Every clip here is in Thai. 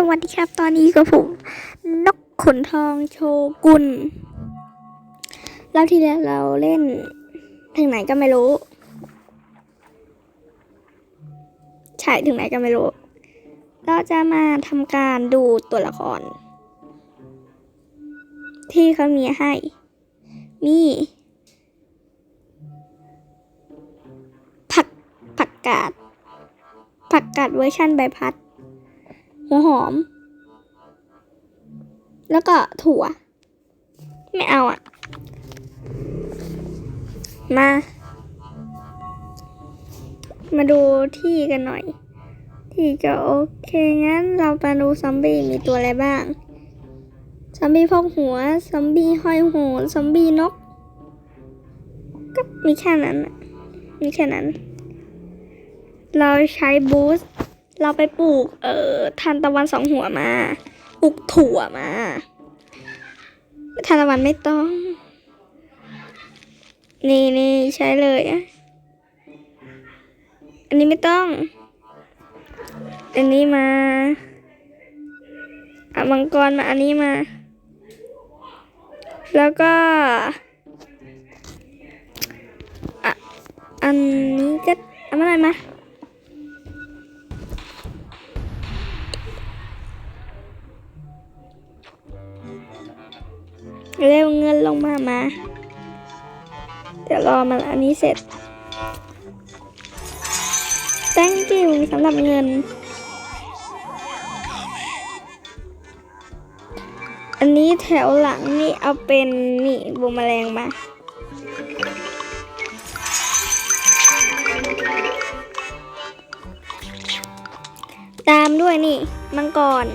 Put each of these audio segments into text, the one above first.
สวัสดีครับตอนนี้กับผม นกขนทองโชกุนแล้วที่แล้วเราเล่นถึงไหนก็ไม่รู้ใช่ถึงไหนก็ไม่รู้ เราจะมาทำการดูตัวละคร ที่เขามีให้ มีผักผักกาดผักกาดเวอร์ชันใบพัด หัวหอม แล้วก็ถั่ว ไม่เอาอะมา มาดูที่กันหน่อย ที่ก็โอเค งั้นเราไปดูซอมบี้มีตัวอะไรบ้าง ซอมบี้พกหัว ซอมบี้ห้อยหนซอมบี้นก ก็มีแค่นั้น มีแค่นั้น เราใช้บูสต์ เราไปปลูก เอ่อทานตะวันสองหัวมา ปลูกถั่วมาทานตะวันไม่ต้อง นี่นี่ใช้เลยอะอันนี้ไม่ต้อง อันนี้มาเอามังกรมาอันนี้มา แล้วก็อะอันนี้ก็เอามาอะไรมา เร็วเงินลงมามา เดี๋ยวรอมันอันนี้เสร็จ thank you สำหรับเงิน อันนี้แถวหลังนี่เอาเป็นนี่บูมแมลงมาตามด้วยนี่ มังกร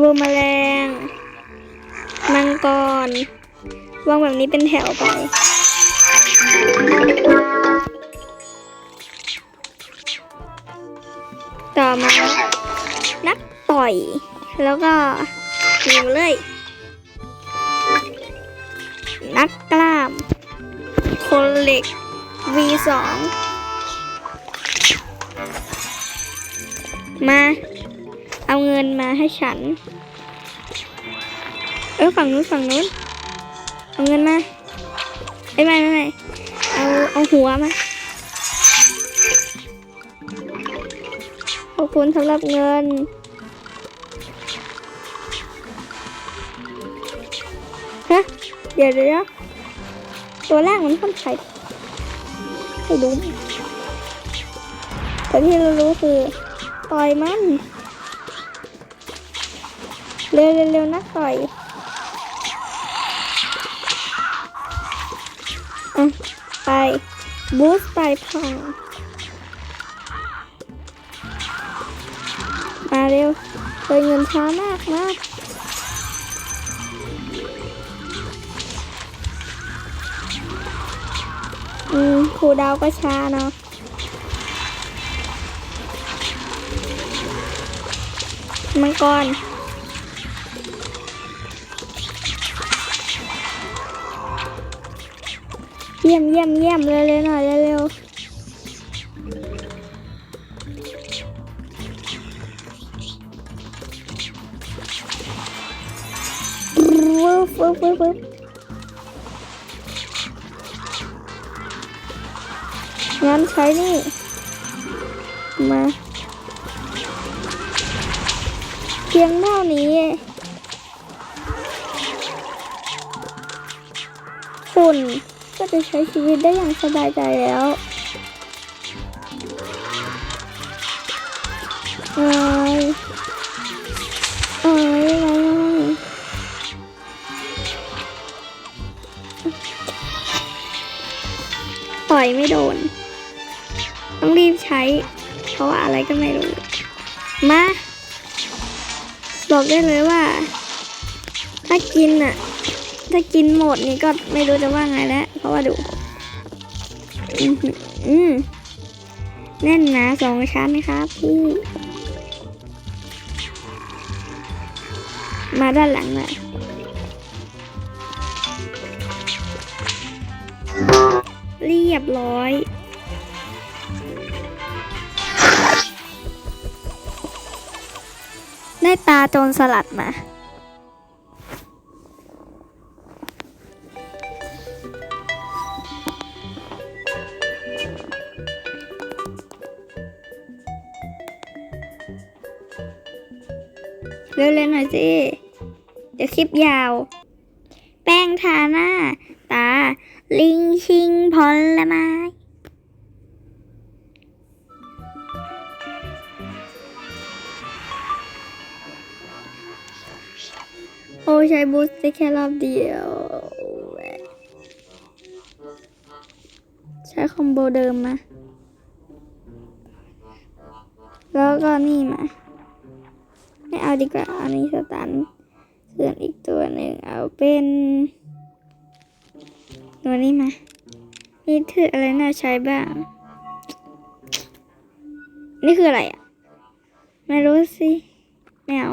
วัวแมลงมังกรวางแบบนี้เป็นแถวไป ต่อมานักต่อย แล้วก็มีมาเลย นักกล้าม คนเหล็ก V2 มา เอาเงินมาให้ฉัน เออฝั่งนู้นฝั่งนู้น เอาเงินมาไอ้ยไม่ไม่ไม่เอาเอาหัวมาขอบคุณสำหรับเงินฮะเดี๋ยวเดี๋ยวตัวแรกมันค่อนข้างไม่รู้แต่ที่เรารู้คือต่อยมัน เร็วเร็วเร็วนักต่อยอะไปบูสต์ไปพังมาเร็วเลยเงินช้ามากนะอืมครูดาวก็ช้าเนาะมังกร ยี่ยมเยี่ยมเยี่ยมเร็วเร็วหน่อยเร็วเร็ววึบวึบวึบวึบงั้นใช้นี่ มาเพียงเท่านี้ จะใช้ชีวิตได้อย่างสบายใจแล้วเอ้ยเอ้ยเอ้ยต่อยไม่โดน ต้องรีบใช้ เพราะว่าอะไรก็ไม่รู้ มา บอกได้เลยว่า ถ้ากินอะ ถ้ากินหมดนี่ก็ไม่รู้จะว่าไงแล้ว เพราะว่าดู อืมแน่นหนาสองชั้นนะครับพี่ มาด้านหลังน่อยเรีรียบร้อยได้ตาโจรสลัดมา เร็วๆหน่อยสิ เดี๋ยวคลิปยาว แป้งทาหน้า ตา ลิงชิงผลไม้โอ้ใช้บูสต์ได้แค่รอบเดียว ใช้คอมโบเดิมมา แล้วก็นี่มา ไม่เอาดีกว่าอันนี้สตันส่วนอีกตัวหนึ่งเอาเป็น ตัวนี้มานี่คืออะไรน่าใช้บ้าง นี่คืออะไรอะ ไม่รู้สิไม่เอา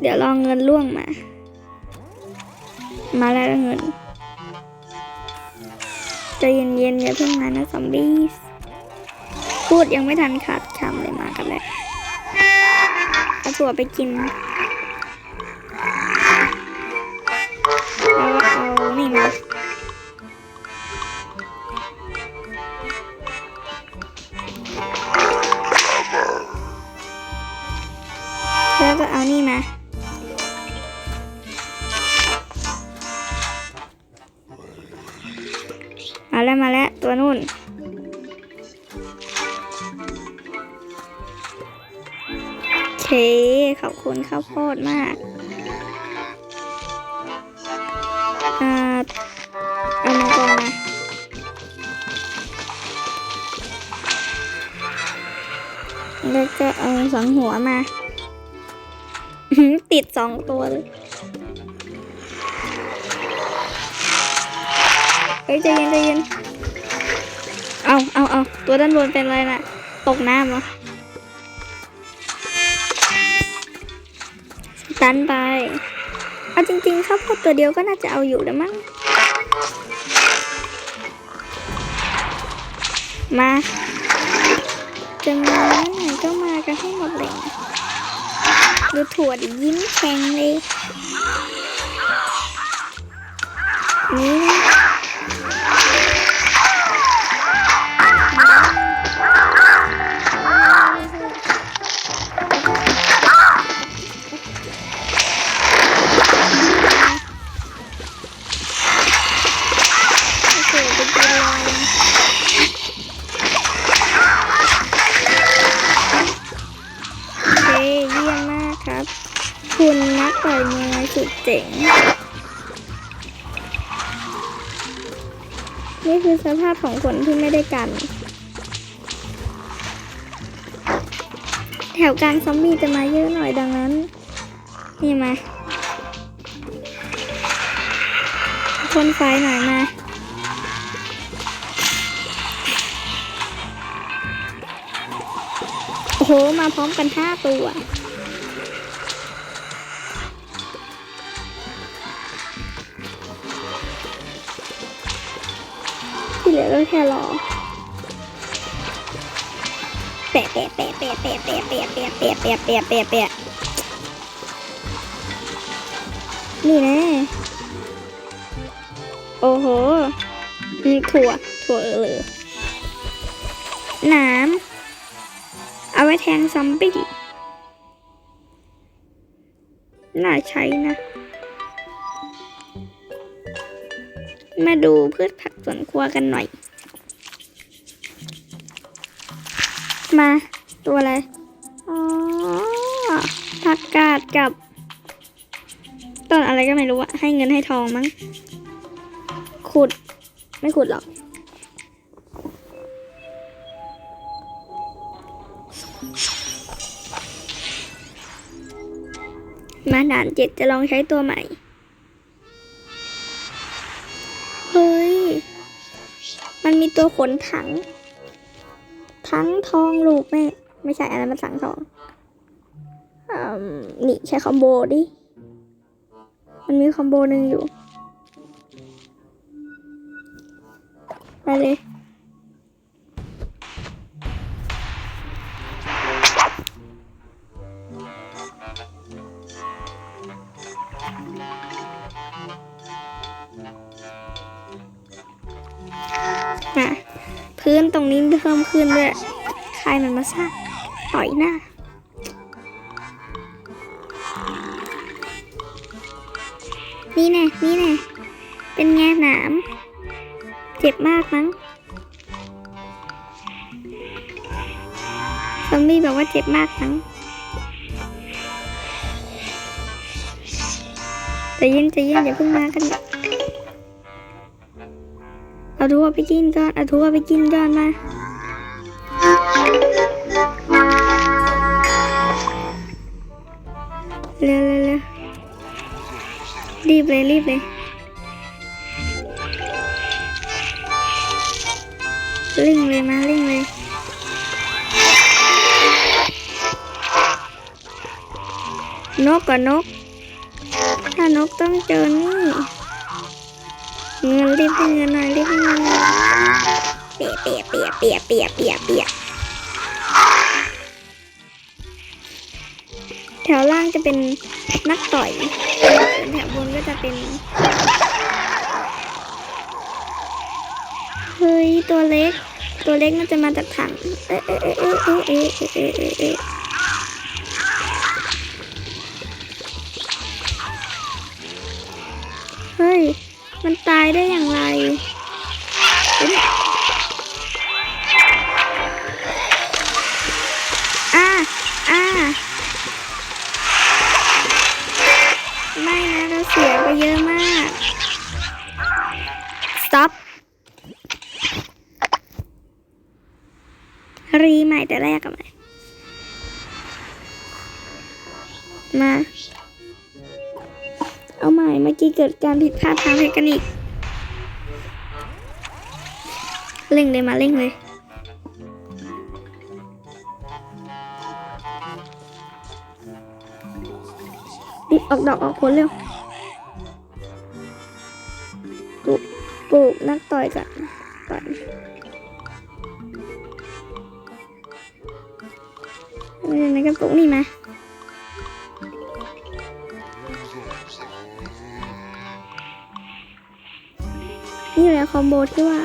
เดี๋ยวลองเงินล่วงมา มาแล้วเงิน ใจเย็นๆอย่าเพิ่งมานะซอมบี้พูดยังไม่ทันขาดคำเลยมากันแล้วเอาถั่วไปกินแล้วเอานี่มาแล้วก็เอานี่มา นู่นโอเค ขอบคุณข้าวโพดมาก อ่าเอามังกรมาแล้วก็เอาสองหัวมา ติดสองตัวเลยเฮ้ยใจเย็นใจเย็น เอาเอาเอาตัวด้านบนเป็นอะไรน่ะ ตกน้ำเหรอตันไปเอาจริงๆข้าวโพดตัวเดียวก็น่าจะเอาอยู่แล้วมั้ง มาจะมาไหนก็มากันให้หมดเลยดูถั่วดิยิ้มแข็งเลย นี่ คุณนักต่อยมวยสุดเจ๋ง นี่คือสภาพของคนที่ไม่ได้กัน แถวกลางซอมบี้จะมาเยอะหน่อยดังนั้น นี่มาพ่นไฟหน่อยมาโอ้โห มาพร้อมกันห้าตัว เหลือก็แค่รอแปะแปะแปะแปะแปะแปะแปะแปะแปะแปะแปะแปะแปะนี่นะ โอ้โหถั่ว ถั่วเออนามเอาไว้แทงซอมบี้ น่าใช้นะ มาดูพืชผักสวนครัวกันหน่อย มาตัวอะไร อ๋อ ผักกาดกับ ต้นอะไรก็ไม่รู้อะให้เงินให้ทองมั้ง ขุด ไม่ขุดหรอก มาด่านเจ็ดจะลองใช้ตัวใหม่ มันมีตัวขนถังทั้งทองลูกแม่ ไม่ใช่อะไรมันสังทองอืมนี่ใช้คอมโบดิ มันมีคอมโบหนึ่งอยู่ ไปเลย รงนี้เพิ่มขึ้นด้วยใครมันมาสร้างต่อยหน้านี่แน่นี่แน่เป็นไงหนาม เจ็บมากมั้งซอมบี้บอกว่าเจ็บมากมั้งใจะเย็นใจะเย็นอย่าเพิ่งมากัน เอาทั่วไปกินก่อนเอาทั่วไปกินก่อนมาเร็วเร็วเร็วรีบเลยรีบเลยเร่งเลยมาเร่งเลยนกกับนก ถ้านกต้องเจอนี่ เงินรีบให้เงินหน่อยรีบให้เงินเปียเปียเปียเปียเปียเปียเปียแถวล่างจะเป็นนักต่อยแถวบนก็จะเป็น เฮ้ย ตัวเล็ก ตัวเล็กมันจะมาจากถัง เอ๊ะเอ๊เอ๊ะเอ๊ะเอ๊ะเอ๊ะเอ๊ะเฮ้ย มันตายได้อย่างไร กิดการผิดพลาดทางเทคนิคเร่งเลยมาเร่งเลยรีบออกดอกออกผลเร็วปลูกปลูกนักต่อยกันก่อนนี่ในกระปุกนี่มา อมโบที่ว่า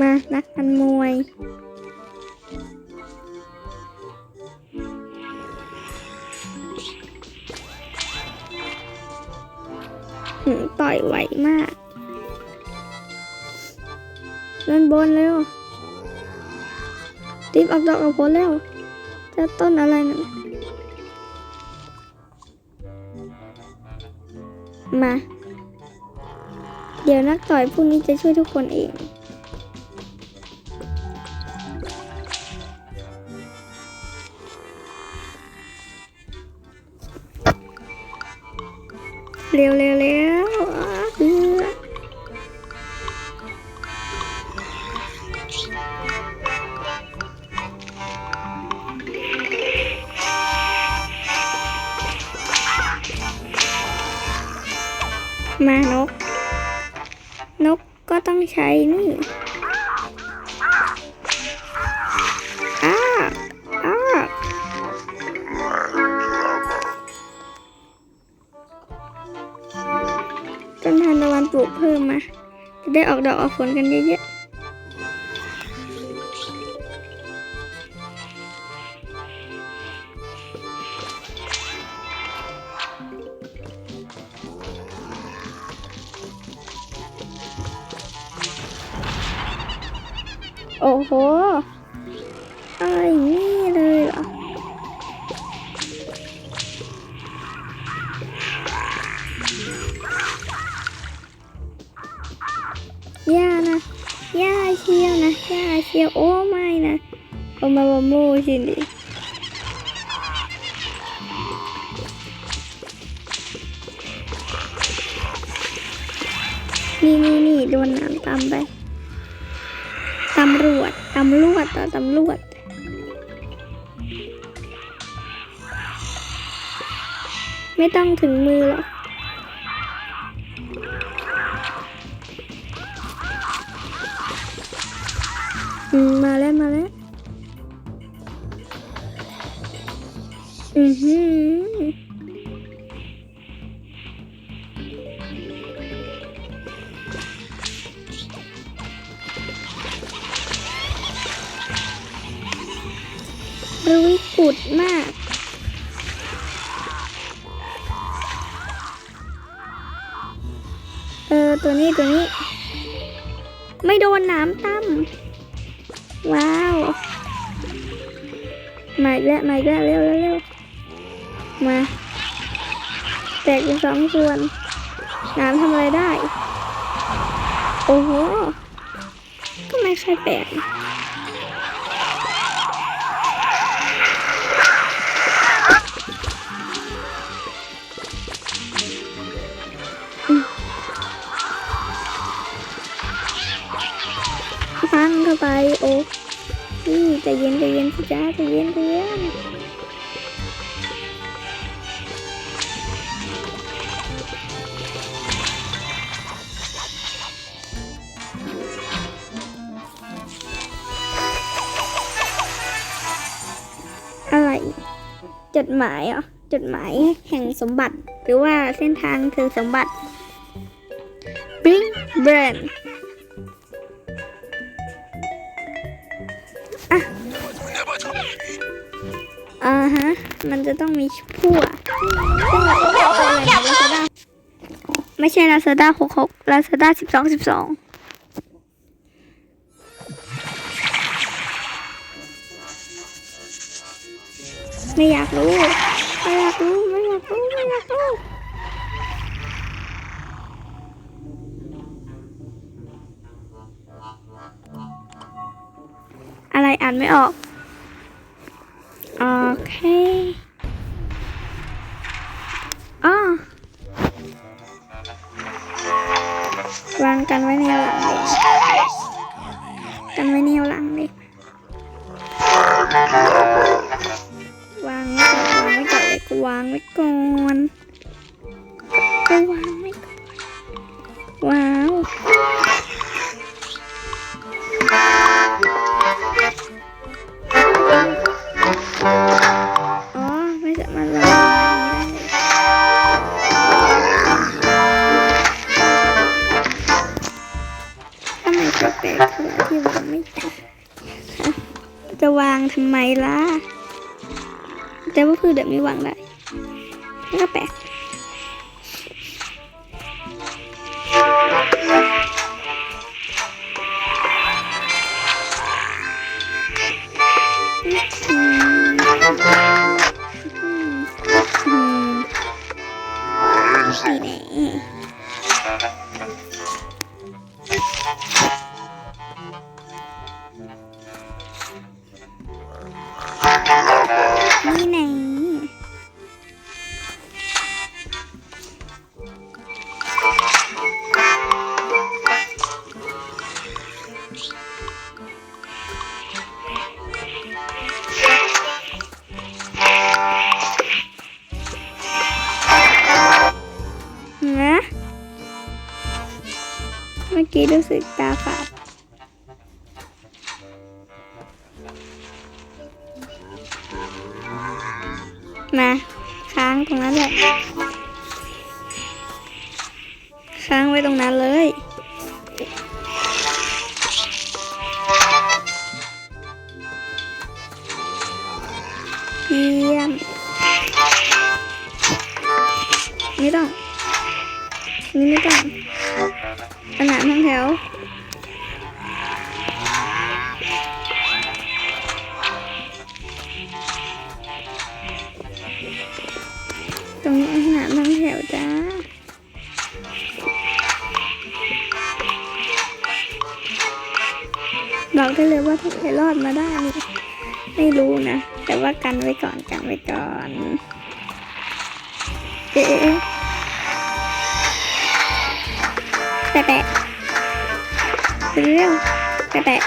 มานักกันมวยหืมต่อยไหวมากเดินบนเร็วรีบออกดอกออกผลเร็ว จะต้นอะไรนั่นมา เดี๋ยวนักต่อยพวกนี้จะช่วยทุกคนเอง เร็วเร็วเร็ว ปลูกเพิ่มมา จะได้ออกดอกออกผลกันเยอะๆ นี่นี่นี่โดนน้ำตามไปตำรวจตำรวจต่อตำรวจไม่ต้องถึงมือหรอก ออตัวนี้ตัวนี้ ไม่โดนน้ำตั้มว้าว มาอีกแล้วมาอีกแล้วเร็วเร็วเร็วมา แตกเป็นสองส่วน น้ำทำอะไรได้ โอ้โหก็ไม่ค่อยแปลก ไปโอ้นี่ใจเย็นใจเย็นสิจ้าใจเย็นใจเย็นอะไร จดหมายเหรอจดหมายแห่งสมบัติ หรือว่าเส้นทางถึงสมบัติ Bing Brand ฮะ มันจะต้องมีพั่วซึ่งเราก็เอาอะไรใน Lazada ไม่ใช่ Lazada 66 Lazada 12 12ไม่อยากรู้ ไม่อยากรู้ ไม่อยากรู้ ไม่อยากรู้ อะไรอ่านไม่ออก เคอ๋อวางกันไว้ในหลังเลยกันไว้ในหลังเลยวางไว้ก่อนวางไว้ก่อนเลยกูวางไว้ก่อนกูวางไว้ก่อนว้าว มามารถวางองทำไมแปลกๆขนาดที่วางไม่จับจะวางทำไมล่ะ แต่ว่าคือแบบนี้วางได้ก็แปลก รู้สึกตาฝาดมาค้างตรงนั้นแหละ ค้างไว้ตรงนั้นเลย เยี่ยม ไม่ต้อง นี่ไม่ต้องขนาดทั้ง แถวตรงนี้ขนาดทั้งแถวจ้าบอกได้เลยว่าถ้าใครรอดมาได้นี่ไม่รู้นะ แต่ว่ากันไว้ก่อนกันไว้ก่อน เอ๊ะ แตก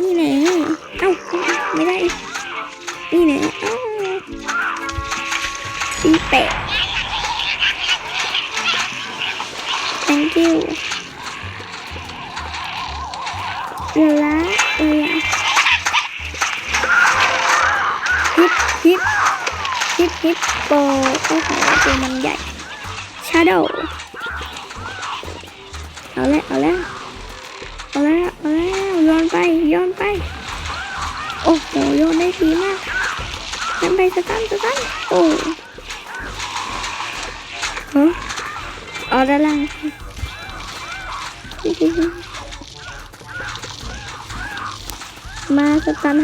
นี่แหละเอ้าไม่ได้ นี่แหละตีเป๊ก thank you เดี๋ยวละเอ้ยฮิปฮิปฮิปฮิปโปโอ้โหตัวมันใหญ่ shadow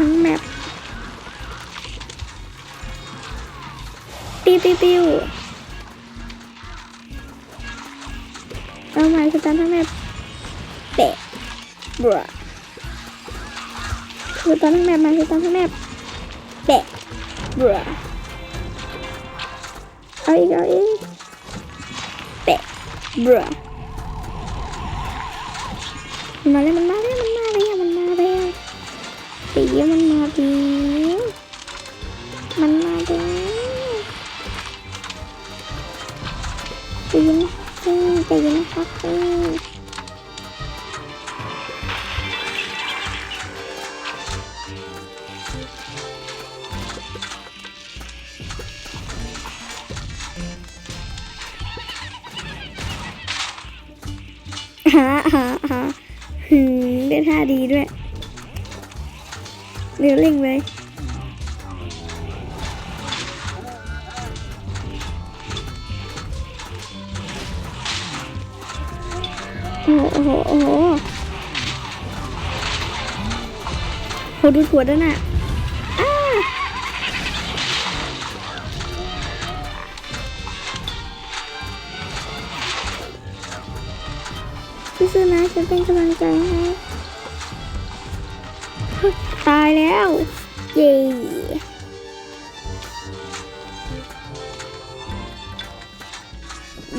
งแมปปิ้วปิ้วปิ้วเอาใหมาสตันทั้งแมปเปะบรัสตันทั้งแมปมาสตันทั้งแมปเปะบรัเอาอีกเอาอีกเปะบัวมันมาแล้วมันมาแล้วมันมาแล้วีมันมาดีมันมาดีปีนปีนยินครับปีฮ่าฮ่าฮ่าหึมได้ท่าดีด้วย เร็วเร่งเลยโอ้โห โอ้โห โอ้โหโหดูถั่วด้วยน่ะอ้าสู้ๆนะฉันเป็นกำลังใจให้ ตายแล้ว เย้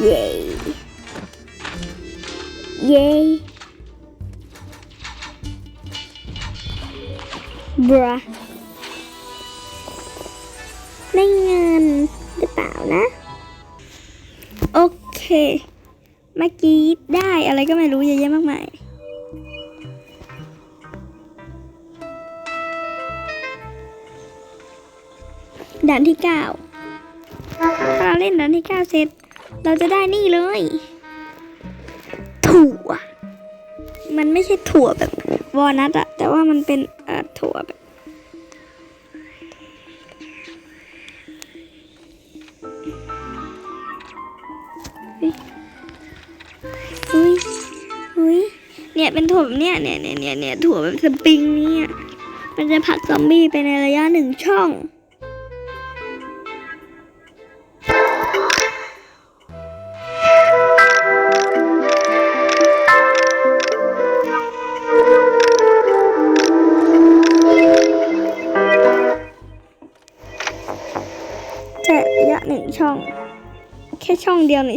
เย้เย้บราได้เงินหรือเปล่านะ โอเค เมื่อกี้ได้อะไรก็ไม่รู้เยอะแยะมากมาย ด่านที่เก้าถ้าเราเล่นด่านที่เก้าเสร็จ เราจะได้นี่เลย ถั่ว มันไม่ใช่ถั่วแบบวอลนัทอะแต่ว่ามันเป็นอ่อถั่วแบบเฮ้ยเฮ้ยเนี่ยเป็นถั่วเนี้ยเนี่ยเนี่ยเนี่ยเนี่ยถั่วแบบสปริงเนี่ยมันจะผักซอมบี้ไปในระยะหนึ่งช่อง แค่ช่องเดียวใน